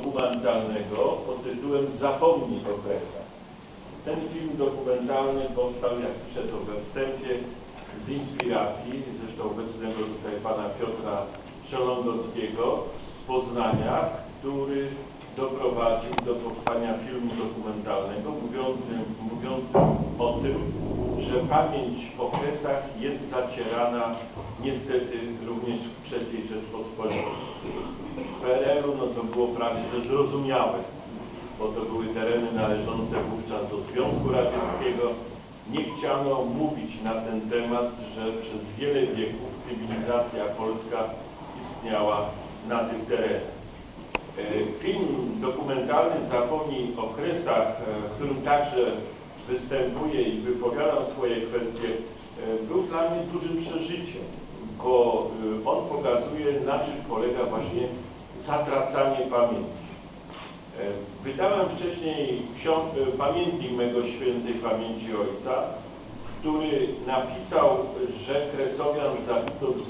dokumentalnego pod tytułem Zapomnij o Kresach. Ten film dokumentalny powstał, jak piszę to we wstępie, z inspiracji, zresztą obecnego tutaj pana Piotra Szelądowskiego z Poznania, który doprowadził do powstania filmu dokumentalnego mówiącym, mówiącym o tym, że pamięć o Kresach jest zacierana niestety również w III Rzeczpospolitej. PRL-u no to było prawie że zrozumiałe, bo to były tereny należące wówczas do Związku Radzieckiego. Nie chciano mówić na ten temat, że przez wiele wieków cywilizacja polska istniała na tych terenach. E, Film dokumentalny Zapomnij o Kresach, e, w którym także występuję i wypowiadam swoje kwestie, e, był dla mnie dużym przeżyciem, bo on pokazuje, na czym polega właśnie zatracanie pamięci. E, Wydałem wcześniej ksiąg- e, pamiętnik mego świętej pamięci ojca, który napisał, że Kresowian zabito